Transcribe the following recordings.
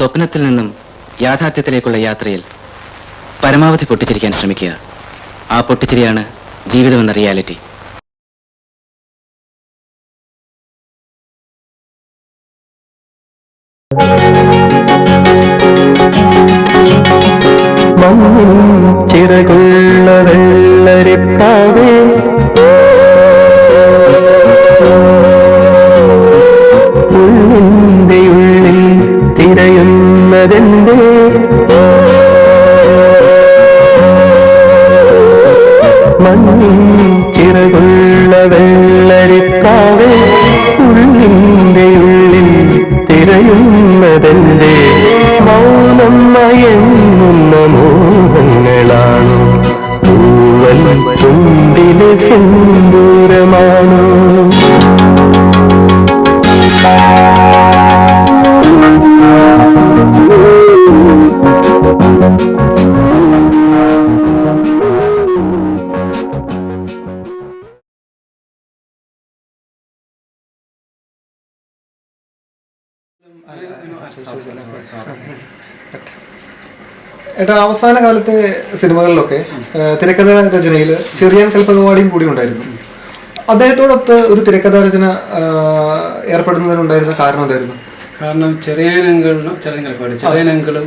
സ്വപ്നത്തിൽ നിന്നും യാഥാർത്ഥ്യത്തിലേക്കുള്ള യാത്രയിൽ പരമാവധി പൊട്ടിച്ചിരിക്കാൻ ശ്രമിക്കുക. ആ പൊട്ടിച്ചിരിയാണ് ജീവിതമെന്ന റിയാലിറ്റി. ചിറകുള്ള വെള്ളരിപ്പാവേ മണ്ണിൻ ചിറകുള്ള വെള്ളരിപ്പാവേ ഏട്ടാ അവസാന കാലത്തെ സിനിമകളിലൊക്കെ തിരക്കഥ രചനയിൽ ചെറിയ കൽപ്പകവാടിയും കൂടി ഉണ്ടായിരുന്നു. അദ്ദേഹത്തോടൊത്ത് ഒരു തിരക്കഥാ രചന ഏർപ്പെടുന്നതിനുണ്ടായിരുന്ന കാരണം എന്തായിരുന്നു? കാരണം ചെറിയനങ്കളും ചെറിയ കളിപ്പാട് ചെറിയനങ്കളും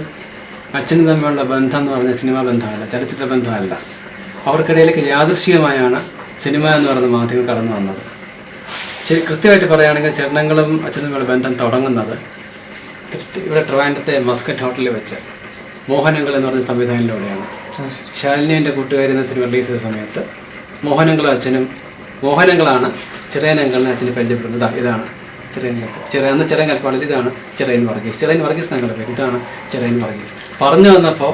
അച്ഛനും തമ്മിലുള്ള ബന്ധം എന്ന് പറഞ്ഞ സിനിമാ ബന്ധമല്ല ചലച്ചിത്ര ബന്ധമല്ല. അവർക്കിടയിലേക്ക് യാദൃശ്ചികമായാണ് സിനിമ എന്ന് പറയുന്ന മാധ്യമം കടന്നു വന്നത്. ശരി കൃത്യമായിട്ട് പറയുകയാണെങ്കിൽ ചെറുനങ്ങളും അച്ഛനും തമ്മിലുള്ള ബന്ധം തുടങ്ങുന്നത് ഇവിടെ ട്രിവാൻഡത്തെ മസ്കറ്റ് ഹോട്ടലിൽ വെച്ച് മോഹനങ്ങൾ എന്ന് പറഞ്ഞ സംവിധാനത്തിലൂടെയാണ്. ശാലിനി എന്റെ കൂട്ടുകാരി എന്ന സിനിമ റിലീസ് ചെയ്ത സമയത്ത് മോഹനങ്ങളും അച്ഛനും മോഹനങ്ങളാണ് ചിറയനങ്കളിനെ അച്ഛനെ പരിചയപ്പെടുന്നത്. ഇതാണ് ചെറിയൻ അന്ന് ചിറയൻ കൽപ്പാടിൽ ഇതാണ് ചെറിയൻ വർഗീസ്. ചെറിയൻ വർഗീസ് ഞങ്ങളുടെ പേര്. ഇതാണ് ചെറിയൻ വർഗീസ്. പറഞ്ഞു വന്നപ്പോൾ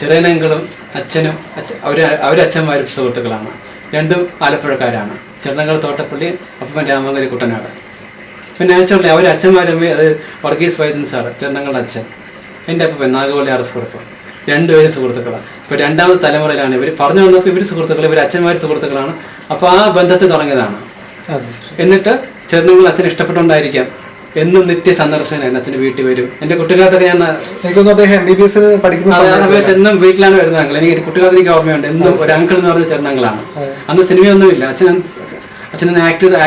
ചിറയനങ്കളും അച്ഛനും അച്ഛ അവർ അവരച്ഛന്മാരും സുഹൃത്തുക്കളാണ്. രണ്ടും ആലപ്പുഴക്കാരാണ്. ചെറുനങ്കൾ തോട്ടപ്പള്ളി അപ്പൻ രാമങ്കരി കുട്ടനാട്. പിന്നെ അയച്ചോളെ അവർ അച്ഛന്മാരമ്മ അത് വർഗീസ് വൈദ്യൻ സാറ് ചെന്നങ്ങളുടെ അച്ഛൻ. എന്റെ അപ്പം നാഗവള്ളി ആർ എസ് രണ്ട് രണ്ടുപേരും സുഹൃത്തുക്കളാണ്. ഇപ്പോൾ രണ്ടാമത്തെ തലമുറയിലാണ് ഇവർ പറഞ്ഞു വന്നപ്പോൾ ഇവർ സുഹൃത്തുക്കൾ ഇവർ അച്ഛന്മാർ സുഹൃത്തുക്കളാണ്. അപ്പോൾ ആ ബന്ധത്തിൽ തുടങ്ങിയതാണ്. എന്നിട്ട് ചെറുങ്ങൾ അച്ഛൻ ഇഷ്ടപ്പെട്ടുകൊണ്ടായിരിക്കാം. എന്നും നിത്യ സന്ദർശനം അച്ഛന്റെ വീട്ടിൽ വരും. എന്റെ കുട്ടിക്കാലത്തൊക്കെ ഞാൻ സമയത്ത് എന്നും വീട്ടിലാണ് വരുന്ന അങ്കിൾ. എനിക്ക് കുട്ടിക്കാലത്ത് എനിക്ക് ഓർമ്മയുണ്ട്. എന്നും ഒരു അങ്കിൾ എന്ന് പറഞ്ഞ ചെറുങ്ങളാണ് അന്ന് സിനിമയൊന്നുമില്ല. അച്ഛൻ അച്ഛൻ ആക്ട് ചെയ്ത്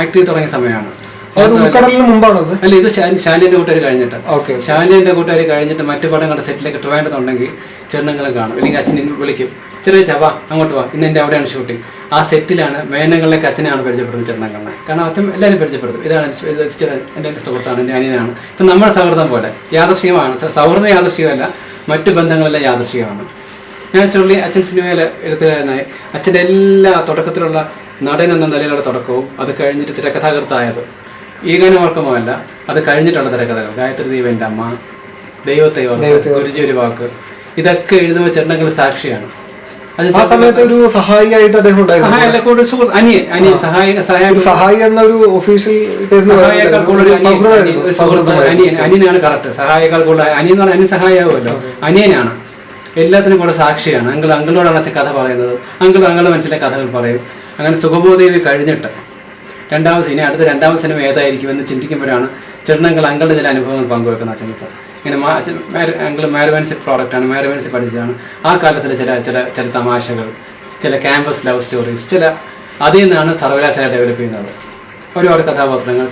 ആക്ട് ചെയ്ത് തുടങ്ങിയ സമയമാണ്. ഉൾക്കടലിന് മുമ്പാണോ അത്? അല്ല ഇത് ശാലിന്റെ കൂട്ടുകാർ കഴിഞ്ഞിട്ട്. ഓക്കെ ശാലിന്റെ കൂട്ടുകാർ കഴിഞ്ഞിട്ട് മറ്റു പടം കണ്ട സെറ്റിലേക്ക് ട്രിവാൻഡ്രത്തുണ്ടെങ്കിൽ ചെണ്ണുങ്ങളെ കാണും. അല്ലെങ്കിൽ അച്ഛൻ വിളിക്കും. ചെറിയ ചവ അങ്ങോട്ട് വാ. ഇന്ന് എന്റെ അവിടെയാണ് ഷൂട്ടിംഗ് ആ സെറ്റിലാണ് മേനങ്ങളിലേക്ക് അച്ഛനെയാണ് പരിചയപ്പെടുന്നത് ചെണ്ണങ്ങളെ കാരണം അച്ഛൻ എല്ലാവരും പരിചയപ്പെടുത്തും. ഇതാണ് എന്റെ എന്റെ സുഹൃത്താണ് എന്റെ അനിയനാണ്. ഇപ്പം നമ്മുടെ സൗഹൃദം പോലെ. യാദർശികമാണ് സൗഹൃദം യാദർശികമല്ല മറ്റു ബന്ധങ്ങളെല്ലാം യാദർശികമാണ് ഞാൻ ചുള്ളി അച്ഛൻ സിനിമയിൽ എഴുത്തുകാരനായി. അച്ഛന്റെ എല്ലാ തുടക്കത്തിലുള്ള നടൻ എന്ന നിലയിലുള്ള തുടക്കവും അത് കഴിഞ്ഞിട്ട് തിരക്കഥാകൃത്തായത് ഈ ഗാനമാർക്കുമല്ല അത് കഴിഞ്ഞിട്ടുള്ള തിരക്കഥകൾ. ഗായത്രി ദേവന്റെ അമ്മ ദൈവത്തെ ഗുരുജി ഒരു വാക്ക് ഇതൊക്കെ എഴുതുമ്പോൾ ചേട്ടനങ്ങൾ സാക്ഷിയാണ്. ആ സമയത്ത് ഒരു സഹായിയായിട്ട് അദ്ദേഹം ഉണ്ടായിരുന്നു. സഹായ അനിയൻ അനിയൻ സഹായ സഹായി എന്ന ഒരു ഒഫീഷ്യൽ അനിയൻ, അനിയനാണ് കറക്റ്റ് സഹായേക്കാൾ കൂടുതൽ അനിയൻ എന്ന് പറഞ്ഞാൽ അനിയൻ സഹായമാവുമല്ലോ അനിയനാണ്. എല്ലാത്തിനും കൂടെ സാക്ഷിയാണ്. അങ്കിൾ അങ്കിളോടാണ് കഥ പറയുന്നത്. അങ്കിൾ അങ്കിളുടെ മനസ്സിലെ കഥകൾ പറയും. അങ്ങനെ സുഖബോധേവി കഴിഞ്ഞിട്ട് രണ്ടാമത് സിനിമ അടുത്ത രണ്ടാമത് സിനിമ ഏതായിരിക്കും എന്ന് ചിന്തിക്കുമ്പോഴാണ് ചെറുനങ്കൾ അങ്കളുടെ ചില അനുഭവങ്ങൾ പങ്കുവെക്കുന്ന സമയത്ത്. ഇങ്ങനെ അങ്കിൾ മാരവൻസി പ്രോഡക്റ്റാണ് മാരവൻസി പഠിച്ചതാണ്. ആ കാലത്തിലെ ചില ചില ചില തമാശകൾ ചില ക്യാമ്പസ് ലവ് സ്റ്റോറീസ് ചില അതിൽ നിന്നാണ് സർവകലാശാല ഡെവലപ്പ് ചെയ്യുന്നത്. ഒരുപാട് കഥാപാത്രങ്ങൾ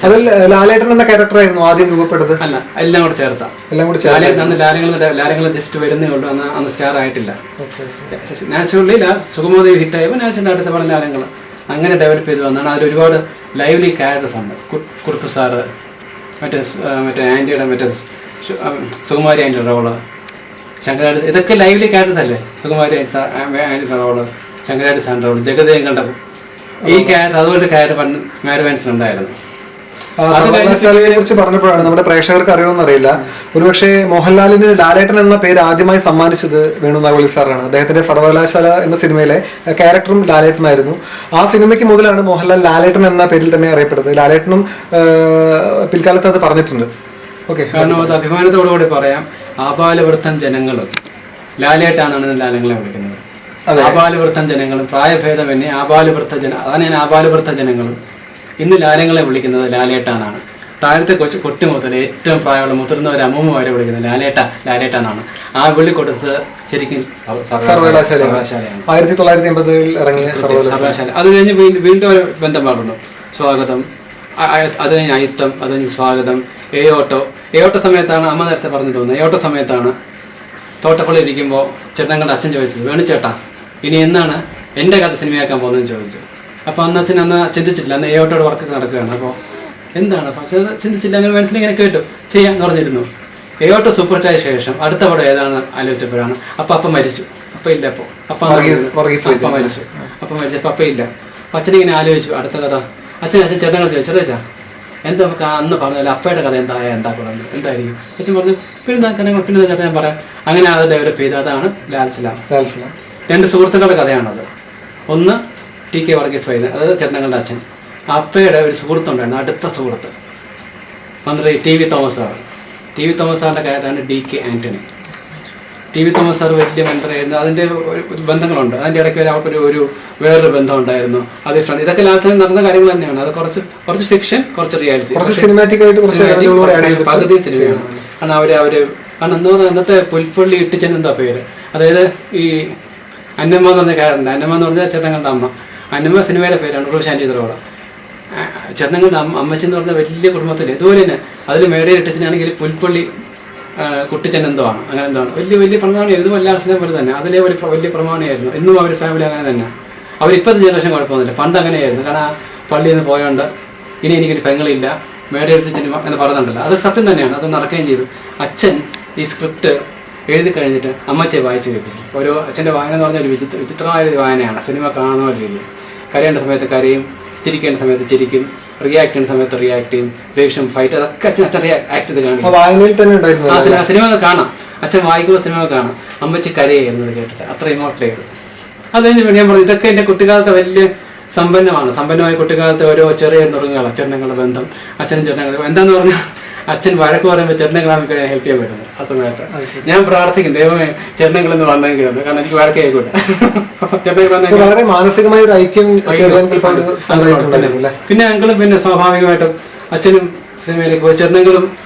ലാലേട്ടൻ എന്ന ക്യാരക്ടറായിരുന്നു ആദ്യം രൂപപ്പെട്ടത്? അല്ല എല്ലാം കൂടെ ചേർത്താ. എല്ലാം കൂടി അന്ന് ലാലങ്ങൾ ലാലങ്ങൾ ജസ്റ്റ് വരുന്നേ ഉള്ളൂ അന്ന് അന്ന് സ്റ്റാർ ആയിട്ടില്ല. നാച്ചുറലി ഹിറ്റ് ഹിറ്റായപ്പോൾ നാച്ചുറൽ അടുത്ത പടം ലാലങ്ങൾ അങ്ങനെ ഡെവലപ്പ് ചെയ്ത് വന്നാണ്. അതിൽ ഒരുപാട് ലൈവ്ലി ക്യാരക്ടേഴ്സ് ഉണ്ട്. കുറുപ്പ് സാറ് മറ്റേ മറ്റേ ആന്റിയുടെ മറ്റേ സുകുമാരി ആന്റിയുടെ റോൾ ശങ്കരാടി ഇതൊക്കെ ലൈവ്ലി ക്യാരക്ടേഴ്സ് അല്ലേ? സുകുമാരി ആന്റിയുടെ റോൾ ശങ്കരാടി സാറിന്റെ റോൾ ജഗദേങ്ങളുടെ ഈ ക്യാരക്ടർ അതുപോലെ ക്യാരക്ടർ മാരുവാൻസിന് ഉണ്ടായിരുന്നു. സർവകലാശാലയെ കുറിച്ച് പറഞ്ഞപ്പോഴാണ് നമ്മുടെ പ്രേക്ഷകർക്ക് അറിയുമെന്ന് അറിയില്ല. ഒരുപക്ഷെ മോഹൻലാലിന് ലാലേട്ടൻ എന്ന പേര് ആദ്യമായി സമ്മാനിച്ചത് വേണു നാഗോളി സാറാണ്. അദ്ദേഹത്തിന്റെ സർവകലാശാല എന്ന സിനിമയിലെ ക്യാരക്ടറും ലാലേട്ടനായിരുന്നു. ആ സിനിമയ്ക്ക് മുതലാണ് മോഹൻലാൽ ലാലേട്ടൻ എന്ന പേരിൽ തന്നെ അറിയപ്പെടുന്നത് ലാലേട്ടനും പിൽക്കാലത്ത് അത് പറഞ്ഞിട്ടുണ്ട്. ഓക്കെ. കാരണം അത് അഭിമാനത്തോടുകൂടി പറയാം. ആപാലവൃത്തം ജനങ്ങളും. ലാലേട്ടാണ് ലാലങ്ങളെ വിളിക്കുന്നത്. ആപാലവൃത്തം ജനങ്ങളും പ്രായഭേദം പ്രായഭേദമന്യേ ആപാലവൃത്ത ജന അതാണ് ഞാൻ ആപാലവൃത്ത ജനങ്ങളും ഇന്ന് ലാലങ്ങളെ വിളിക്കുന്നത് ലാലേട്ടാനാണ് താഴത്തെ കൊച്ചു കൊട്ടി മുതൽ ഏറ്റവും പ്രായമുള്ള മുതിർന്ന ഒരു അമ്മൂമ്മ വരെ വിളിക്കുന്നത് ലാലേട്ട ലാലേട്ടാനാണ്. എന്നാണ് ആ വിളി കൊടുത്തത് ശരിക്കും സർവ- സർവകലാശാല സർവകലാശാലയാണ്. ആയിരത്തി തൊള്ളായിരത്തി എൺപതിൽ ഇറങ്ങിയ സർവകലാശാല. അത് കഴിഞ്ഞ് വീണ്ടും ഒരു ബന്ധം സ്വാഗതം. അത് കഴിഞ്ഞ് അയിത്തം അത് കഴിഞ്ഞ് സ്വാഗതം. ഏയോട്ടോ. ഏയോട്ട സമയത്താണ് അമ്മ നേരത്തെ പറഞ്ഞു തോന്നുന്നത്. ഏയോട്ട സമയത്താണ് തോട്ടപ്പള്ളി ഇരിക്കുമ്പോൾ ചെറുതങ്ങളുടെ അച്ഛൻ ചോദിച്ചത് വേണു ചേട്ടാ ഇനി എന്നാണ് എന്റെ കഥ സിനിമയാക്കാൻ പോകുന്നതെന്ന് ചോദിച്ചു. അപ്പോൾ അന്ന് അച്ഛൻ അന്ന് ചിന്തിച്ചിട്ടില്ല അന്ന് ഏയോട്ടോട് വർക്ക് നടക്കുകയാണ്. അപ്പോൾ എന്താണ്? പക്ഷേ ചിന്തിച്ചില്ല അങ്ങനെ മനസ്സിൽ ഇങ്ങനെ കേട്ടു. ചെയ്യാൻ പറഞ്ഞിരുന്നു. ഏയോട്ടോ സൂപ്പർ ഹിറ്റായ ശേഷം അടുത്ത പടം ഏതാണ് ആലോചിച്ചപ്പോഴാണ് അപ്പം അപ്പം മരിച്ചു. അപ്പം ഇല്ല അപ്പോൾ അപ്പം അപ്പം മരിച്ചു. അപ്പം മരിച്ചപ്പോൾ അപ്പം ഇല്ല. അപ്പം അച്ഛൻ ഇങ്ങനെ ആലോചിച്ചു. അടുത്ത കഥ. അച്ഛൻ അച്ഛൻ ചേട്ടങ്ങൾ ചോദിച്ചു ചേട്ടാ എന്താ നമുക്ക് അന്ന് പറഞ്ഞാൽ അപ്പയുടെ കഥ എന്താ? എന്താ പറയുന്നത് എന്തായിരിക്കും? അച്ഛൻ പറഞ്ഞു പിന്നെ ചേട്ടൻ പിന്നെ ചേട്ടൻ ഞാൻ പറയാം. അങ്ങനെ അത് ഡെവലപ്പ് ചെയ്ത അതാണ് ലാൽസലാം ലാൽസലാം. രണ്ട് സുഹൃത്തുക്കളുടെ കഥയാണത്. ഒന്ന് ടി കെ വർഗീസ് വൈദ്യൻ അതായത് ചേട്ടങ്ങളുടെ അച്ഛൻ. അപ്പയുടെ ഒരു സുഹൃത്തുണ്ടായിരുന്നു അടുത്ത സുഹൃത്ത്. മന്ത്രി T V Thomas sir T V Thomas സാറിന്റെ കാര്യമാണ് D K Antony T V Thomas sir വലിയ മന്ത്രിയായിരുന്നു. അതിന്റെ ഒരു ബന്ധങ്ങളുണ്ട്. അതിന്റെ ഇടയ്ക്ക് ഒരു അവർക്കൊരു ഒരു വേറൊരു ബന്ധം ഉണ്ടായിരുന്നു അത് ഇഷ്ടമാണ് ഇതൊക്കെ ലാസ്റ്റ് നടന്ന കാര്യങ്ങൾ തന്നെയാണ്. അത് കുറച്ച് കുറച്ച് ഫിക്ഷൻ കുറച്ച് റിയാലിറ്റി. കുറച്ച് സിനിമാറ്റിക് ആയിട്ട് പകുതി സിനിമയാണ് കാരണം അവർ അവർ കാരണം എന്തോ അന്നത്തെ പുൽപ്പള്ളി ഇട്ടിച്ചൻ എന്താ പേര്. അതായത് ഈ അന്നമ്മ എന്ന് പറഞ്ഞ കാരണം അന്നമ്മ എന്ന് പറഞ്ഞാൽ ചേട്ടങ്ങളുടെ അമ്മ. അന്നമ്മ സിനിമയുടെ പേരാണ് റോഷാൻ ചിത്രോള ചേട്ടങ്ങളുടെ അമ്മ അമ്മച്ചി എന്ന് പറഞ്ഞ വലിയ കുടുംബത്തിൽ ഇതുപോലെ തന്നെ അതിൽ മേടയിൽ ഇട്ടിച്ചനാണെങ്കിൽ പുൽപ്പള്ളി കുട്ടിച്ചൻ എന്തോ ആണ് അങ്ങനെ എന്താണ് വലിയ വലിയ പ്രമാണിയായിരുന്നു ഇതും എല്ലാ സിനിമ പോലെ തന്നെ. അതിലെ ഒരു വലിയ പ്രമാണിയായിരുന്നു. എന്നും അവർ ഫാമിലി അങ്ങനെ തന്നെ. അവർ ഇപ്പോഴത്തെ ജനറേഷൻ കുഴപ്പമൊന്നുമില്ല. പണ്ട് അങ്ങനെയായിരുന്നു. കാരണം ആ പള്ളിയിൽ നിന്ന് പോയോണ്ട് ഇനി എനിക്കൊരു പെങ്ങളില്ല. മേടയിൽ സിനിമ എന്ന് പറയുന്നുണ്ടല്ലോ. അത് സത്യം തന്നെയാണ്. അത് നടക്കുകയും ചെയ്തു. അച്ഛൻ ഈ സ്ക്രിപ്റ്റ് എഴുതി കഴിഞ്ഞിട്ട് അമ്മച്ചെ വായിച്ചു കേൾപ്പിച്ചു. ഒരു അച്ഛന്റെ വായന എന്ന് പറഞ്ഞാൽ ഒരു വിചിത്ര വിചിത്രമായ ഒരു വായനയാണ്. സിനിമ കാണുന്ന പോലെ ഇരിക്കും. കരയേണ്ട സമയത്ത് കരയും ചിരിക്കേണ്ട സമയത്ത് ചിരിക്കും റിയാക്ട് ചെയ്യുന്ന സമയത്ത് റിയാക്ട് ചെയ്യും ദേഷ്യം ഫൈറ്റ് അതൊക്കെ അച്ഛൻ അച്ഛൻ ആക്ട് ചെയ്ത് കാണും കാണിക്കും ആ സിനിമ സിനിമ കാണാം. അച്ഛൻ വായിക്കുന്ന സിനിമ കാണാം. അമ്മച്ചി കരയെന്നത് കേട്ടിട്ട് അത്ര ഇമോട്ടൽ ചെയ്തു അത് ഞാൻ പറഞ്ഞു ഇതൊക്കെ എന്റെ കുട്ടിക്കാലത്തെ വലിയ സമ്പന്നമാണ്. സമ്പന്നമായ കുട്ടിക്കാലത്തെ ഓരോ ചെറിയ നുറുങ്ങുകൾ അച്ഛനങ്ങളുടെ ബന്ധം അച്ഛനും ചെറുങ്ങൾ എന്താന്ന് പറഞ്ഞാൽ അച്ഛൻ വഴക്ക് പറയുമ്പോൾ ചെറുങ്ങളാണ് ഹെൽപ്പ് ചെയ്യാൻ പറ്റുന്നത് ആ സമയത്ത്. ഞാൻ പ്രാർത്ഥിക്കും ദൈവമേ ചെറുങ്ങളെന്ന് വന്നെങ്കിൽ കാരണം എനിക്ക് വഴക്ക് ആയിക്കോട്ടെ വളരെ മാനസികമായ ഒരു ഐക്യം പിന്നെ അങ്കിളും പിന്നെ സ്വാഭാവികമായിട്ടും അച്ഛനും സിനിമയിലേക്ക് പോയി. ചെറുനങ്ങളും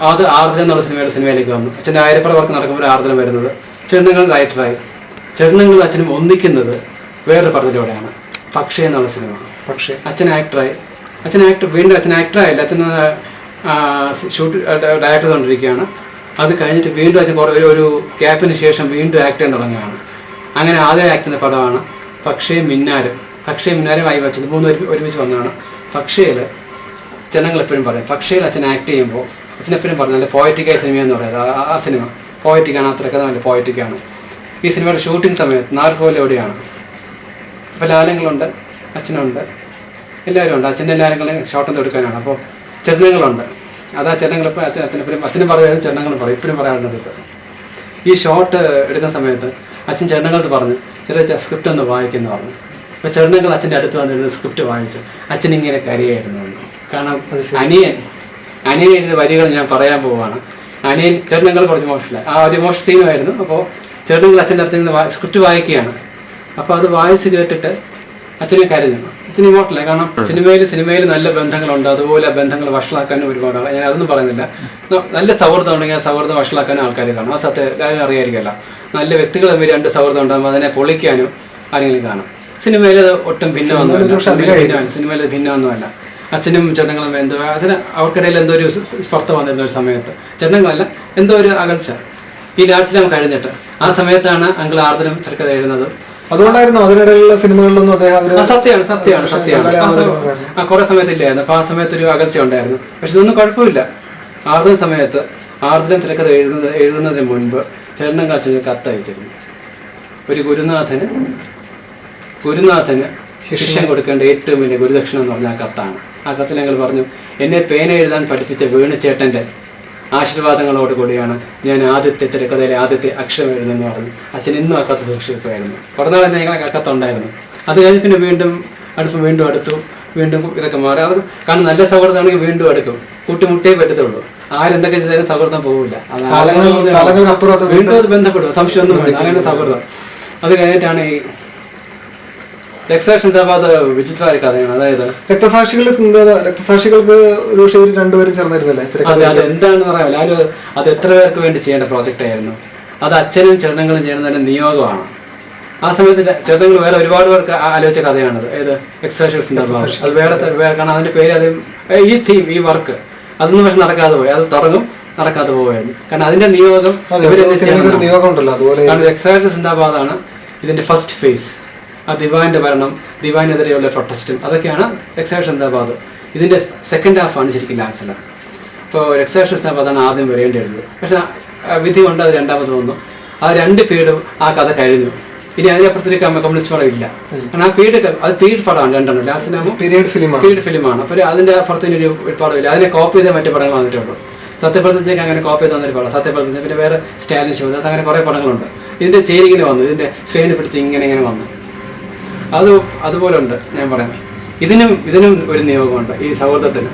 അത് ആർദ്രം എന്നുള്ള സിനിമയുടെ സിനിമയിലേക്ക് വന്നു. അച്ഛന്റെ ആയിരപ്പുറ വർക്ക് നടക്കുമ്പോൾ ആർദ്രം വരുന്നത്. ചെറുനങ്ങൾ റൈറ്ററായി. ചെറുനങ്ങളും അച്ഛനും ഒന്നിക്കുന്നത് വേറൊരു പടത്തിലൂടെയാണ്. പക്ഷേ എന്നുള്ള സിനിമ. പക്ഷേ. അച്ഛൻ ആക്ടറായി അച്ഛൻ ആക്ടർ വീണ്ടും അച്ഛൻ ആക്ടറായില്ല അച്ഛൻ ഷൂട്ട് ഡയറക്റ്റ് ചെയ്തുകൊണ്ടിരിക്കുകയാണ് അത് കഴിഞ്ഞിട്ട് വീണ്ടും അച്ഛൻ കുറേ ഒരു- ഗ്യാപ്പിന് ശേഷം വീണ്ടും ആക്ട് ചെയ്യാൻ തുടങ്ങുകയാണ്. അങ്ങനെ ആദ്യം ആക്ട് ചെയ്യുന്ന പടമാണ് പക്ഷേ മിന്നാരം. പക്ഷേ മിന്നാരം വായി വെച്ചത് മൂന്ന് ഒരു- ഒരുമിച്ച് വന്നതാണ്. പക്ഷേയിൽ ജനങ്ങൾ എപ്പോഴും പറയും പക്ഷേ അച്ഛൻ ആക്ട് ചെയ്യുമ്പോൾ അച്ഛൻ എപ്പോഴും പറഞ്ഞു നല്ല പോയറ്റിക്കായ സിനിമ എന്ന് പറയുന്നത്. ആ- ആ സിനിമ പോയറ്റിക്കാണ് അത്രയ്ക്ക് നല്ല പോയറ്റിക്കാണ് ഈ സിനിമയുടെ ഷൂട്ടിംഗ് സമയത്ത് നാർക്കോലെ എവിടെയാണ്? അപ്പോൾ ലാലങ്ങളുണ്ട് അച്ഛനുണ്ട്? എല്ലാവരും ഉണ്ട് അച്ഛന്റെ എല്ലാവരും ഷോട്ടൊന്നും എടുക്കാനാണ്. അപ്പോൾ ചെറുനങ്ങളുണ്ട് അതാ ആ അച്ഛൻ അച്ഛനെപ്പോഴും അച്ഛനും പറയുന്നത് ചരണങ്ങൾ പറയും. ഇപ്പോഴും പറയാറുണ്ട് ഇത് ഈ ഷോട്ട് എടുക്കുന്ന സമയത്ത് അച്ഛൻ ചെറുനങ്ങൾക്ക് പറഞ്ഞു ചെറിയ സ്ക്രിപ്റ്റ് ഒന്ന് വായിക്കുന്നു പറഞ്ഞു. അപ്പോൾ ചരണങ്ങൾ അച്ഛന്റെ അടുത്ത് വന്നിരുന്ന് സ്ക്രിപ്റ്റ് വായിച്ചു. അച്ഛൻ ഇങ്ങനെ കരയായിരുന്നു. കാരണം അനിയൻ അനിയൻ എഴുതിയ വരികൾ ഞാൻ പറയാൻ പോവുകയാണ് അനിയൻ ചരണങ്ങൾ കുറച്ച് മോശമില്ല. ആ ഒരു മോഷ സീനുമായിരുന്നു. അപ്പോൾ ചരണങ്ങൾ അച്ഛന്റെ അടുത്ത് നിന്ന് സ്ക്രിപ്റ്റ് വായിക്കുകയാണ്. അപ്പോൾ അത് വായിച്ച് കേട്ടിട്ട് അച്ഛനെ കരുതുന്നു അച്ഛൻ ഇമോട്ടല്ല കാരണം സിനിമയിൽ സിനിമയിൽ നല്ല ബന്ധങ്ങളുണ്ട്. അതുപോലെ ബന്ധങ്ങൾ വഷളാക്കാനും ഒരുപാട് ആൾ- ഞാൻ അതൊന്നും പറയുന്നില്ല. നല്ല സൗഹൃദം ഉണ്ടെങ്കിൽ ആ സൗഹൃദം വഷളാക്കാനും ആൾക്കാർ കാണും. ആ സത്യം കാര്യം അറിയായിരിക്കല്ല നല്ല വ്യക്തികൾ തമ്മിൽ രണ്ട് സൗഹൃദം ഉണ്ടാകുമ്പോൾ അതിനെ പൊളിക്കാനും ആരെങ്കിലും കാണും. സിനിമയിൽ അത് ഒട്ടും ഭിന്നമൊന്നുമല്ല ഭിന്നമല്ല. സിനിമയിൽ അത് ഭിന്നമൊന്നുമല്ല. അച്ഛനും ചേട്ടങ്ങളും എന്തോ അച്ഛന് അവർക്കിടയിൽ എന്തോ ഒരു സ്പർദ്ധ വന്നിരുന്ന ഒരു സമയത്ത്. ചേട്ടങ്ങളല്ല എന്തോ ഒരു അകൽച്ച. ഈ ലാഡ്സിലാം കഴിഞ്ഞിട്ട്. ആ സമയത്താണ് അങ്കിൾ ആർദ്രം ചെറുക്കഥ എഴുതുന്നത്. അതുകൊണ്ടായിരുന്നു അതിനിടയിലുള്ള സിനിമകളിലൊന്നും അദ്ദേഹം സത്യമാണ് സത്യമാണ് സത്യമാണ്. കുറെ സമയത്തില്ലായിരുന്നു. അപ്പൊ ആ സമയത്ത് ഒരു അകച്ച ഉണ്ടായിരുന്നു. പക്ഷെ ഇതൊന്നും കുഴപ്പമില്ല. ആർദ്രം സമയത്ത് ആർദ്രം തിരക്കഥ എഴുതുന്നത് എഴുതുന്നതിന് മുൻപ് ചേട്ടനും കാച്ചന് കത്ത് അയച്ചിരുന്നു. ഒരു ഗുരുനാഥന് ഗുരുനാഥന് ശിഷ്യം കൊടുക്കേണ്ട ഏറ്റവും വലിയ ഗുരുദക്ഷിണ എന്ന് പറഞ്ഞ ആ കത്താണ്. ആ കത്തിൽ ഞങ്ങൾ പറഞ്ഞു എന്നെ പേന എഴുതാൻ പഠിപ്പിച്ച വേണുചേട്ടന്റെ ആശീർവാദങ്ങളോട് കൂടിയാണ് ഞാൻ ആദ്യത്തെ തിരക്കഥയിലെ ആദ്യത്തെ അക്ഷരം എഴുതുന്നതെന്ന് പറഞ്ഞു. അച്ഛൻ ഇന്നും ആ കത്ത് സൂക്ഷിക്കുമായിരുന്നു കുറേ നാൾ തന്നെ ഞങ്ങൾ ആ കത്തുണ്ടായിരുന്നു അത് കഴിഞ്ഞ് പിന്നെ വീണ്ടും അടുപ്പ് വീണ്ടും അടുത്തു. വീണ്ടും ഇതൊക്കെ മാറി. അത് കാരണം നല്ല സൗഹൃദമാണെങ്കിൽ വീണ്ടും അടുക്കും കൂട്ടിമുട്ടേ പറ്റത്തുള്ളൂ. ആരെന്തൊക്കെ ചെയ്താലും സൗഹൃദം പോകില്ല വീണ്ടും അത് ബന്ധപ്പെടും. സംശയമൊന്നും അങ്ങനെ സൗഹൃദം. അത് കഴിഞ്ഞിട്ടാണ് ഈ എക്സാക്ഷൻ സിന്ദാബാദ് വിചിത്രമായ കഥയാണ്. അതായത് രക്തസാക്ഷികളുടെ സിന്ധ രക്തസാക്ഷികൾക്ക് ഒരു പക്ഷേ ഇവർ രണ്ടുപേരും ചേർന്നിരുന്നല്ലേ? അതെ അത്. എന്താണെന്ന് പറയാമല്ലോ ലാലു അത് എത്ര പേർക്ക് വേണ്ടി ചെയ്യേണ്ട പ്രോജക്റ്റ് ആയിരുന്നു? അത് അച്ഛനും ചെറുണങ്ങളും ചെയ്യുന്നതിന്റെ നിയോഗമാണ്. ആ സമയത്ത് ചേട്ടങ്ങൾ വേറെ ഒരുപാട് പേർക്ക് ആലോചിച്ച കഥയാണത് ഏത്? എക്സാഷൻ അത് വേറെ കാരണം അതിന്റെ പേര് അത് ഈ തീം ഈ വർക്ക് അതൊന്നും പക്ഷെ നടക്കാതെ പോയി. അത് തുടങ്ങും നടക്കാതെ പോവായിരുന്നു കാരണം അതിന്റെ നിയോഗം അതെ കാരണം എക്സാക്ട് സിന്ദാബാദാണ് ഇതിന്റെ ഫസ്റ്റ് ഫേസ് ദിവാന്റെ ഭരണം ദിവാനെതിരെയുള്ള പ്രൊട്ടസ്റ്റും അതൊക്കെയാണ് എക്സൈഷൻ സിന്ദാബാദ് ഇതിന്റെ സെക്കൻഡ് ഹാഫാണ് ശരിക്കും ലാൻസല ഇപ്പോൾ എക്സൈഷൻ സിന്ദാബാദാണ് ആദ്യം വരേണ്ടിയിരുന്നത്. പക്ഷെ വിധി കൊണ്ട് അത് രണ്ടാമത് വന്നു. ആ രണ്ട് പീഡും ആ കഥ കഴിഞ്ഞു. ഇനി അതിനപ്പുറത്തേക്ക് കമ്മ്യൂണിസ്റ്റ് പടം ഇല്ല. കാരണം ആ പീഡ് അത് പീഡ് പടമാണ് രണ്ടെണ്ണം. ലാൻസലാകുമ്പോൾ പീരിയഡ് ഫിലിമാണ് പീഡ് ഫിലിമാണ് അപ്പോൾ അതിന്റെ അപ്പുറത്തിന് ഒരു പടം പടമില്ല അതിനെ കോപ്പി ചെയ്ത മറ്റു പടങ്ങൾ വന്നിട്ടുള്ളൂ. സത്യപ്രതിജ്ഞയ്ക്ക് അങ്ങനെ കോപ്പി ചെയ്ത് തന്നൊരു പടം. സത്യപ്രതിജ്ഞ പിന്നെ വേറെ സ്റ്റാലിൻ ശിവദാസ് അങ്ങനെ കുറേ പടങ്ങളുണ്ട്. ഇതിന്റെ ചേരിങ്ങനെ വന്നു. ഇതിന്റെ ശ്രേണി പിടിച്ച് ഇങ്ങനെ ഇങ്ങനെ വന്നു. അത് അതുപോലെ ഉണ്ട് ഞാൻ പറയാം. ഇതിനും ഇതിനും ഒരു നിയോഗമുണ്ട് ഈ സൗഹൃദത്തിന്.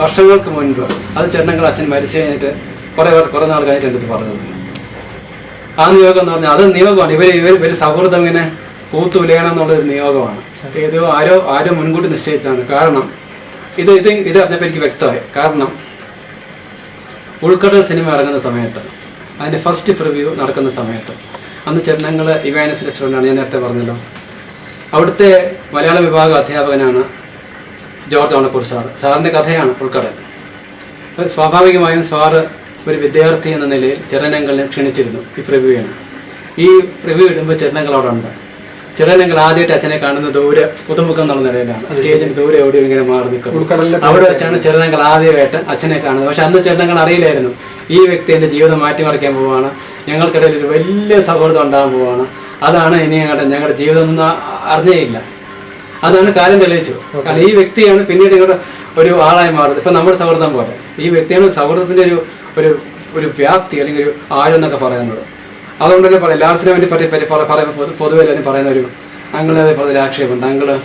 വർഷങ്ങൾക്ക് മുൻപ് അത് ചെണ്ണങ്ങൾ അച്ഛൻ മരിച്ചു കഴിഞ്ഞിട്ട് കുറേ കുറെ നാൾ കഴിഞ്ഞിട്ട് എന്റെ അടുത്ത് പറഞ്ഞത്. ആ നിയോഗം എന്ന് പറഞ്ഞാൽ അത് നിയോഗമാണ്. ഇവർ ഇവർ ഇവർ സൗഹൃദം ഇങ്ങനെ പൂത്തുലയണം എന്നുള്ളൊരു നിയോഗമാണ്. ഏതോ ആരോ ആരോ മുൻകൂട്ടി നിശ്ചയിച്ചാണ് കാരണം ഇത് ഇത് ഇത് അറിഞ്ഞപ്പോൾ എനിക്ക് വ്യക്തമായി. കാരണം ഉൾക്കടൽ സിനിമ ഇറങ്ങുന്ന സമയത്ത് അതിന്റെ ഫസ്റ്റ് പ്രിവ്യൂ നടക്കുന്ന സമയത്ത് അന്ന് ചെന്നങ്ങൾ ഇവാനസ് റെസ്റ്റോറന്റാണ് ഞാൻ നേരത്തെ പറഞ്ഞല്ലോ. അവിടുത്തെ മലയാള വിഭാഗ അധ്യാപകനാണ് ജോർജ് ഓണക്കൂർ സാർ സാറിന്റെ കഥയാണ് ഉൾക്കടൽ. അപ്പോൾ സ്വാഭാവികമായും സാറ് ഒരു വിദ്യാർത്ഥി എന്ന നിലയിൽ ചിരനങ്ങളെ ക്ഷണിച്ചിരുന്നു. ഈ പ്രിവ്യൂവിന്. ഈ പ്രിവ്യൂ ഇടുമ്പോൾ ചെറുനങ്ങൾ അവിടെ ഉണ്ട്. ചെറുനങ്ങൾ ആദ്യമായിട്ട് അച്ഛനെ കാണുന്ന ദൂരെ പുതുമുഖം എന്നുള്ള നിലയിലാണ്. സ്റ്റേജിന്റെ ദൂരെ എവിടെയും ഇങ്ങനെ മാറി ഉൾക്കടലിലെ അവിടെ വെച്ചാണ് ചെറുനങ്ങൾ ആദ്യമായിട്ട് അച്ഛനെ കാണുന്നത്. പക്ഷെ അന്ന് ചെറുനങ്ങൾ അറിയില്ലായിരുന്നു. ഈ വ്യക്തി എന്റെ ജീവിതം മാറ്റിമറിക്കാൻ പോവാണ്. ഞങ്ങൾക്കിടയിൽ ഒരു വലിയ സൗഹൃദം ഉണ്ടാകാൻ പോവാണ്. അതാണ് ഇനി ഞങ്ങളുടെ ഞങ്ങളുടെ ജീവിതം ഒന്നും അറിഞ്ഞേ ഇല്ല അതാണ് കാലം തെളിയിച്ചു കാരണം ഈ വ്യക്തിയാണ് പിന്നീട് ഞങ്ങളുടെ ഒരു ആളായി മാറുന്നത്. ഇപ്പം നമ്മുടെ സൗഹൃദം പോലെ. ഈ വ്യക്തിയാണ് സൗഹൃദത്തിന്റെ ഒരു ഒരു ഒരു വ്യാപ്തി അല്ലെങ്കിൽ ഒരു ആഴം എന്നൊക്കെ പറയുന്നത്. അതുകൊണ്ട് തന്നെ പറയാം ലാർസിനെ വേണ്ടി പറ്റി പറ്റി പറ- പറയുമ്പോൾ പൊതു- പൊതുവെ എല്ലാവരും പറയുന്ന ഒരു അങ്കിളെ പറഞ്ഞൊരു ആക്ഷേപമുണ്ട്. അങ്കിൾ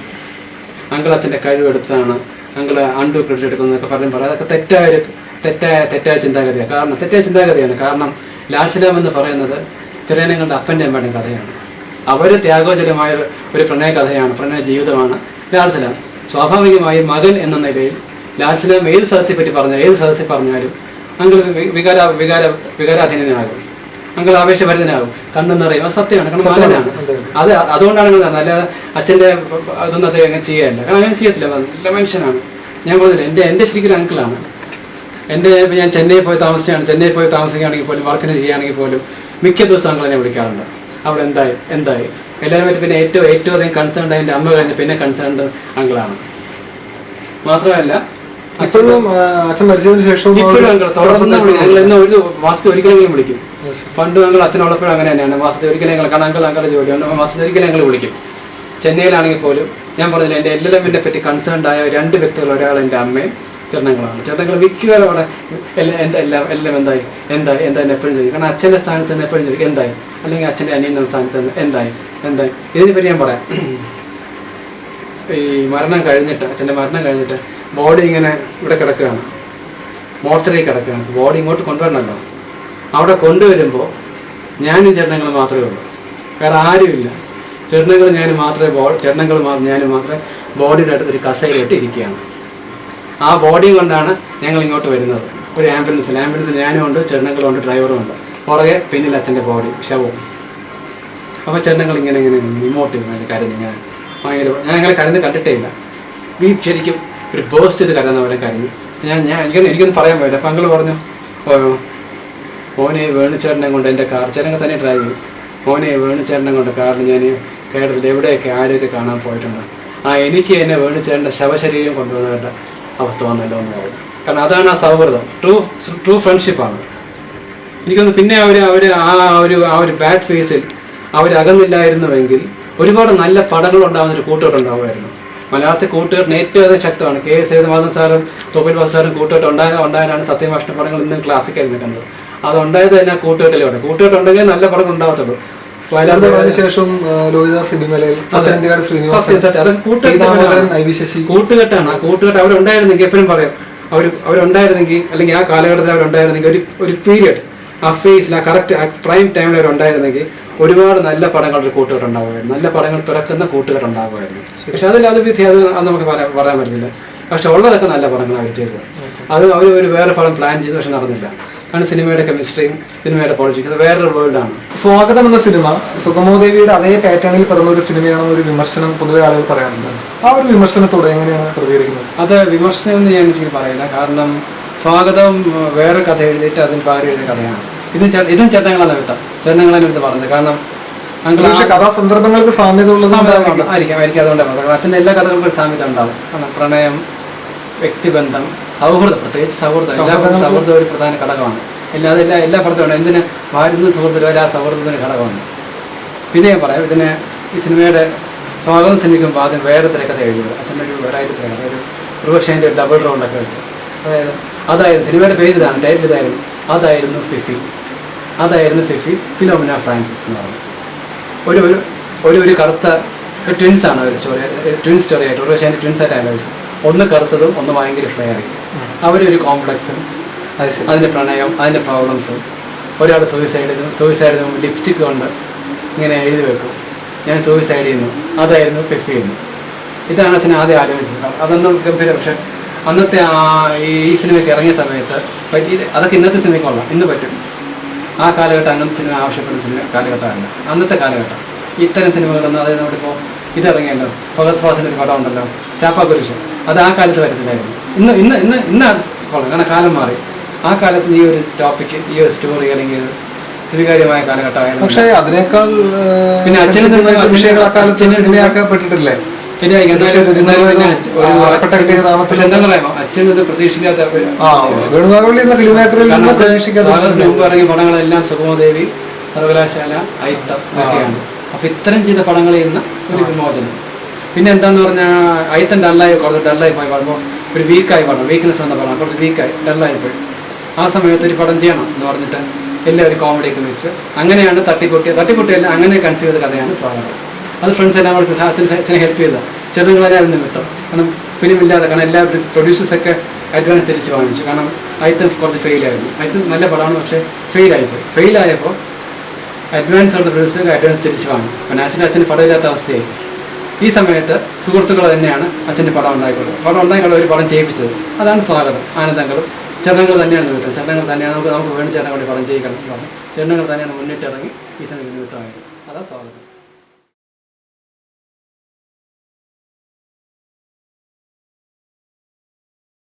അങ്കിൾ അച്ഛന്റെ കഴിവെടുത്താണ്. അങ്കിൾ അണ്ടു ക്രെഡിറ്റ് എടുക്കുന്നതൊക്കെ പറഞ്ഞു പറയാം അതൊക്കെ തെറ്റായ ഒരു തെറ്റായ തെറ്റായ ചിന്താഗതിയാണ്. കാരണം തെറ്റായ ചിന്താഗതിയാണ്. കാരണം ലാൽസലാം എന്ന് പറയുന്നത് കണ്ട അപ്പന്റെ അമ്മയുടെയും കഥയാണ്. അവർ ത്യാഗോചരമായ ഒരു- പ്രണയകഥയാണ് പ്രണയ കഥയാണ് പ്രണയ ജീവിതമാണ് ലാൽസലാം സ്വാഭാവികമായും മകൻ എന്ന നിലയിൽ ലാൽസലാം ഏത് സദസ്സിനെ പറ്റി പറഞ്ഞാൽ ഏത് സദസ്സിൽ പറഞ്ഞാലും അങ്കിൾ വികാര വികാര വികാരാധീനനാകും. അങ്കിൾ ആവേശഭരിതനാകും. കണ്ണു നിറയും. അത് സത്യമാണ്. കാരണം മകനാണ്. അത്. അതുകൊണ്ടാണ് നിങ്ങൾ അല്ലാതെ അച്ഛന്റെ അതൊന്നും അദ്ദേഹം അങ്ങനെ ചെയ്യാറില്ല കാരണം അങ്ങനെ ചെയ്യത്തില്ല. നല്ല മനുഷ്യനാണ്. ഞാൻ പറഞ്ഞില്ല എന്റെ എന്റെ ശരിക്കും അങ്കിളാണ്. എന്റെ ഞാൻ ചെന്നൈ പോയി താമസിച്ചാണ് ചെന്നൈ പോയി താമസിക്കുകയാണെങ്കിൽ പോലും വർക്കിന് ചെയ്യുകയാണെങ്കിൽ പോലും മിക്ക ദിവസം അങ്കിൾ വിളിക്കാറുണ്ട്. അവിടെ എന്തായി? എന്തായി? എല്ലാവരും പറ്റി പിന്നെ ഏറ്റവും ഏറ്റവും അധികം കൺസേൺഡ് എന്റെ അമ്മ കഴിഞ്ഞ പിന്നെ കൺസേൺഡ് അങ്കിളാണ് മാത്രമല്ല ഇപ്പോഴും അച്ഛൻ മരിച്ചതിന് ഇപ്പോഴും അങ്കിൾ തുടർന്ന് വിളിക്കും. ഞങ്ങൾ ഇന്ന് ഒരു മാസത്തിൽ ഒരിക്കലെങ്കിലും വിളിക്കും. പണ്ട് ഞങ്ങൾ അച്ഛനുള്ളപ്പോഴും അങ്ങനെ തന്നെയാണ്. മാസത്തിൽ ഒരിക്കലും ഞങ്ങൾ കാരണം അങ്കിൾ അങ്കിളുടെ ജോലിയാണ് മാസത്തിൽ ഒരിക്കലും ഞങ്ങൾ വിളിക്കും. ചെന്നൈയിലാണെങ്കിൽ പോലും ഞാൻ പറഞ്ഞില്ല എന്റെ എല്ലെല്ലാം പറ്റി കൺസേൺ ആയ രണ്ട് വ്യക്തികൾ ഒരാൾ എന്റെ അമ്മയും ചേട്ടങ്ങളാണ് ചേട്ടനങ്ങൾ മിക്കവാറും അവിടെ എല്ലാം എന്താ എല്ലാം എല്ലാം എന്തായി? എന്തായി? എന്തായി? എപ്പോഴും ചോദിക്കും കാരണം അച്ഛന്റെ സ്ഥാനത്ത് നിന്ന് എപ്പോഴും ചോദിക്കും എന്തായി? അല്ലെങ്കിൽ അച്ഛന്റെ അനിയന്റെ സ്ഥാനത്ത് നിന്ന് എന്തായി? എന്തായി? ഇതിനെപ്പറ്റി ഞാൻ പറയാം. ഈ മരണം കഴിഞ്ഞിട്ട് അച്ഛന്റെ മരണം കഴിഞ്ഞിട്ട് ബോഡി ഇങ്ങനെ ഇവിടെ കിടക്കുകയാണ്. മോർച്ചറി കിടക്കുകയാണ്. ബോഡി ഇങ്ങോട്ട് കൊണ്ടുവരണമല്ലോ. അവിടെ കൊണ്ടുവരുമ്പോൾ ഞാനും ചേട്ടനങ്ങൾ മാത്രമേ ഉള്ളൂ. വേറെ ആരുമില്ല. ചേട്ടനങ്ങൾ ഞാൻ മാത്രമേ ബോ ചേട്ടനങ്ങൾ ഞാൻ മാത്രമേ ബോഡിയുടെ അടുത്തൊരു കസയിലിട്ട് ഇരിക്കുകയാണ്. ആ ബോഡി കൊണ്ടാണ് ഞങ്ങൾ ഇങ്ങോട്ട് വരുന്നത്. ഒരു ആംബുലൻസിൽ ആംബുലൻസിൽ ഞാനും ഉണ്ട് ചെണ്ണങ്ങളും ഉണ്ട് ഡ്രൈവറും ഉണ്ട്. പുറകെ പിന്നിൽ അച്ഛന്റെ ബോഡി ശവവും അപ്പോൾ ചെണ്ണങ്ങൾ ഇങ്ങനെ ഇങ്ങനെ ഇമോട്ട് ചെയ്തു കരഞ്ഞ് ഇങ്ങനെ ഭയങ്കര ഞാൻ ഞങ്ങളെ കരഞ്ഞ് കണ്ടിട്ടേ ഇല്ല. ഈ ശരിക്കും ഒരു ബേസ്റ്റ് ചെയ്ത് കരയുന്ന പോലെ കരഞ്ഞു. ഞാൻ ഞാൻ എനിക്കൊന്നും എനിക്കൊന്നും പറയാൻ പറ്റില്ല. അപ്പം അങ്കിൾ പറഞ്ഞു മോനെ വേണിച്ചേട്ടനെ കൊണ്ട് എന്റെ കാർ ചേട്ടനെ തന്നെ ഡ്രൈവ് ചെയ്യും. മോനെ വേണിച്ചേട്ടനെ കൊണ്ട് കാറിൽ ഞാൻ കേരളത്തിൽ എവിടെയൊക്കെ ആരെയൊക്കെ കാണാൻ പോയിട്ടുണ്ട്. ആ എനിക്ക് എന്നെ വേണിച്ചേട്ടന്റെ ശവശരീരം കൊണ്ടുവന്നവരുടെ അവസ്ഥ വന്നല്ലോ എന്ന് പറയുന്നത്. കാരണം അതാണ് ആ സൗഹൃദം. ട്രൂ ട്രൂ ഫ്രണ്ട്ഷിപ്പാണ് എനിക്കൊന്ന് പിന്നെ അവർ അവർ ആ ഒരു ആ ഒരു ബാഡ് ഫേസിൽ അവരകന്നില്ലായിരുന്നുവെങ്കിൽ ഒരുപാട് നല്ല പടങ്ങൾ ഉണ്ടാകുന്ന ഒരു കൂട്ടുകെട്ട് ഉണ്ടാവുമായിരുന്നു. മലയാളത്തിൽ കൂട്ടുകെട്ടിന് ഏറ്റവും അധികം ശക്തമാണ്. കെ എസ് സേതുമാധവൻ സാറും തോപ്പിൽ ബാസ് സാറും കൂട്ടുകെട്ട് ഉണ്ടായ ഉണ്ടായാലാണ് സത്യഭാഷണ പടങ്ങൾ ഇന്നും ക്ലാസിക്കായി നിൽക്കുന്നത്. അത് ഉണ്ടായത് തന്നെ കൂട്ടുകെട്ടിലൂടെ. കൂട്ടുകെട്ടുണ്ടെങ്കിൽ നല്ല പടങ്ങൾ ഉണ്ടാവത്തുള്ളൂ. വയലാർ സത്യനന്ദികാട് ശ്രീനിവാസൻ കൂട്ടുകെട്ടാണ്. ആ കൂട്ടുകെട്ട് അവരുണ്ടായിരുന്നെങ്കിൽ എപ്പോഴും പറയാം അവർ അവരുണ്ടായിരുന്നെങ്കിൽ അല്ലെങ്കിൽ ആ കാലഘട്ടത്തിൽ അവരുണ്ടായിരുന്നെങ്കിൽ ഒരു ഒരു പീരിയഡ് ആ ഫേസിൽ ആ കറക്റ്റ് ആ പ്രൈം ടൈമിൽ അവരുണ്ടായിരുന്നെങ്കിൽ ഒരുപാട് നല്ല പടങ്ങളുടെ കൂട്ടുകെട്ടുണ്ടാകുമായിരുന്നു നല്ല പടങ്ങൾ പിറക്കുന്ന കൂട്ടുകെട്ടുണ്ടാകുമായിരുന്നു പക്ഷെ അതിൽ അത് വിധി അത് നമുക്ക് പറയാൻ പറയാൻ പറ്റില്ല. പക്ഷെ ഉള്ളതൊക്കെ നല്ല പടങ്ങളാണ് അവർ ചെയ്തത്. അത് അവർ ഒരു വേറെ പടം പ്ലാൻ ചെയ്തു പക്ഷെ നടന്നില്ല. കാരണം സിനിമയുടെ കെമിസ്ട്രിയും സിനിമയുടെ പോളിറ്റിക്സ്. അത് വേറൊരു വേൾഡാണ് സ്വാഗതം എന്ന സിനിമ സുഗമോദേവിയുടെ അതേ പാറ്റേണിൽ പെടുന്ന ഒരു സിനിമയാണെന്ന് ഒരു വിമർശനം പൊതുവെ ആളുകൾ പറയാറുണ്ട്. ആ ഒരു വിമർശനത്തോടെ എങ്ങനെയാണ് പ്രതികരിക്കുന്നത്? അത് വിമർശനം എന്ന് ഞാൻ എനിക്ക് പറയില്ല. കാരണം സ്വാഗതം വേറെ കഥ എഴുതിയിട്ട് അതിന് പകരം എഴുതിയ കഥയാണ്. ഇത് ഇതും ചട്ടങ്ങളെ നിമിത്തം ചട്ടങ്ങളെ നിമിത്തം പറഞ്ഞത്. കാരണം കഥാസന്ദർഭങ്ങൾക്ക് സാമ്യത ഉള്ളത്. ആയിരിക്കാം ആയിരിക്കും. അതുകൊണ്ടാണ് അച്ഛന്റെ എല്ലാ കഥകൾക്കും സാമ്യത ഉണ്ടാവും. കാരണം പ്രണയം വ്യക്തിബന്ധം സൗഹൃദം പ്രത്യേകിച്ച് സൗഹൃദം. എല്ലാ സൗഹൃദം ഒരു പ്രധാന ഘടകമാണ്. അല്ലാതെ എല്ലാ എല്ലാ പടത്തിലും എന്തിന് സുഹൃത്തിൽ സുഹൃത്തിലും എല്ലാ സൗഹൃദത്തിന് ഘടകമാണ്. പിന്നെ ഞാൻ പറയാം ഇതിന് ഈ സിനിമയുടെ സ്വാഗതം സിനിമയ്ക്കുമ്പോൾ ആദ്യം വേറെ തിരക്കഥ എഴുതിയത് അച്ഛന്റെ ഒരു വേറായിട്ട് തിരക്കഥ ഒരു ഉർവശേന്റെ ഡബിൾ റൗണ്ടൊക്കെ വെച്ച്. അതായത് അതായിരുന്നു സിനിമയുടെ പേര് ഇതാണ് ടൈറ്റിൽ ഇതായിരുന്നു. അതായിരുന്നു ഫിഫി. അതായിരുന്നു ഫിഫി ഫിലോമിന ഫ്രാൻസിസ് എന്ന് പറഞ്ഞു. ഒരു ഒരു ഒരു ഒരു കറുത്ത ട്വിൻസ് ആണ് ഒരു സ്റ്റോറി ട്വിൻ സ്റ്റോറി ആയിട്ട് ഒരു പക്ഷേ ട്വിൻസ് ആയിട്ട് ആലോചിച്ചു ഒന്ന് കറുത്തതും ഒന്ന് ഭയങ്കര ഫ്ലെയറി. അവരൊരു കോംപ്ലക്സും അതിന്റെ പ്രണയം അതിന്റെ പ്രോബ്ലംസും ഒരാൾ സൂയിസൈഡിനും സൂയിസൈഡിനും ലിപ്സ്റ്റിക് കൊണ്ട് ഇങ്ങനെ എഴുതി വെക്കും. ഞാൻ സൂയിസൈഡ് ചെയ്യുന്നു. അതായിരുന്നു ഫിഫ് ചെയ്യുന്നു ഇതാണ് അച്ഛൻ ആദ്യം ആലോചിച്ചത്. അതൊന്നും ഗംഭീര പക്ഷെ അന്നത്തെ ആ ഈ സിനിമയ്ക്ക് ഇറങ്ങിയ സമയത്ത് ഇത് അതൊക്കെ ഇന്നത്തെ സിനിമയ്ക്കുള്ള ഇന്ന് പറ്റും. ആ കാലഘട്ടം അന്നത്തെ സിനിമ ആവശ്യപ്പെടുന്ന സിനിമ കാലഘട്ടമല്ല. അന്നത്തെ കാലഘട്ടം. ഇത്തരം സിനിമകളൊന്നും അതായത് നമ്മുടെ ഇതിറങ്ങിയല്ലോ ഫഗത് ഫാസിന്റെ ഒരു പടം ഉണ്ടല്ലോ ചാപ്പാ കുരിശ് അത് ആ കാലത്ത് വരത്തില്ലായിരുന്നു. ഇന്ന് ഇന്ന് ഇന്ന് ഇന്ന് അത് കാരണം കാലം മാറി. ആ കാലത്ത് ഈ ഒരു ടോപ്പിക്ക് ഈ ഒരു സ്റ്റോറി അല്ലെങ്കിൽ സ്വീകാര്യമായ കാലഘട്ടമായിരുന്നു പക്ഷേ അതിനേക്കാൾ പിന്നെ അച്ഛനും ഇതിന് അച്ഛൻ- ഇത് പ്രതീക്ഷിക്കാത്ത പ്രതീക്ഷിക്കാത്ത പടങ്ങളെല്ലാം സുഗമദേവി സർവകലാശാല ഐത്തം ഇതൊക്കെയാണ് അപ്പൊ ഇത്രയും ചെയ്ത പടങ്ങളിൽ നിന്ന് ഒരു വിമോചനം. പിന്നെ എന്താന്ന് പറഞ്ഞാൽ ഐത്തം ഡല്ലായി കുറച്ച് ഡല്ലായി പോയി പാടുമ്പോൾ ഒരു വീക്കായി പടം വീക്ക്നെസ് വന്ന പടം. കുറച്ച് വീക്കായി ഡല്ലായി പോയി. ആ സമയത്ത് ഒരു പടം ചെയ്യണം എന്ന് പറഞ്ഞിട്ട് എല്ലാവരും കോമഡിയൊക്കെ വെച്ച് അങ്ങനെയാണ് തട്ടിപ്പൊട്ടിയ തട്ടിപ്പൊട്ടിയല്ല അങ്ങനെ കൺസീവ് ചെയ്ത കഥയാണ് സാധാരണ. അത് ഫ്രണ്ട്സ് എല്ലാം കൂടെ അച്ഛനെ ഹെൽപ്പ് ചെയ്ത. ചെറുങ്ങളെല്ലാം നിമിത്തം കാരണം ഫിലിം ഇല്ലാതെ കാരണം എല്ലാ പ്രൊഡ്യൂസേഴ്സൊക്കെ അഡ്വാൻസ് തിരിച്ച് വാങ്ങിച്ചു. കാരണം ഐത്തം കുറച്ച് ഫെയിലായിരുന്നു ഐത്തം നല്ല പടമാണ് പക്ഷേ ഫെയിലായിപ്പോയി ഫെയിലായപ്പോൾ അഡ്വാൻസ് കൊടുത്ത പ്രൊഡ്യൂസർക്ക് അഡ്വാൻസ് തിരിച്ച് വാങ്ങും. പിന്നെ അച്ഛന്റെ അച്ഛന് പടമില്ലാത്ത അവസ്ഥയായി. ഈ സമയത്ത് സുഹൃത്തുക്കൾ തന്നെയാണ് അച്ഛന്റെ പടം ഉണ്ടായിക്കൊള്ളുന്നത് പടം ഉണ്ടായിക്കൊള്ള ഒരു പടം ചെയ്യിപ്പിച്ചത്. അതാണ് സ്വാഗതം. ആനന്ദങ്ങളും ചരണങ്ങൾ തന്നെയാണ് നിമിത്തം ചരണങ്ങൾ തന്നെയാണ് നമുക്ക് നമുക്ക് വേണ്ടി ചേട്ടൻ പടം ചെയ്യിക്കണം ചരണങ്ങൾ തന്നെയാണ് മുന്നിട്ടിറങ്ങി ഈ സമയത്ത് നിമിത്തമായത് അതാണ് സ്വാഗതം.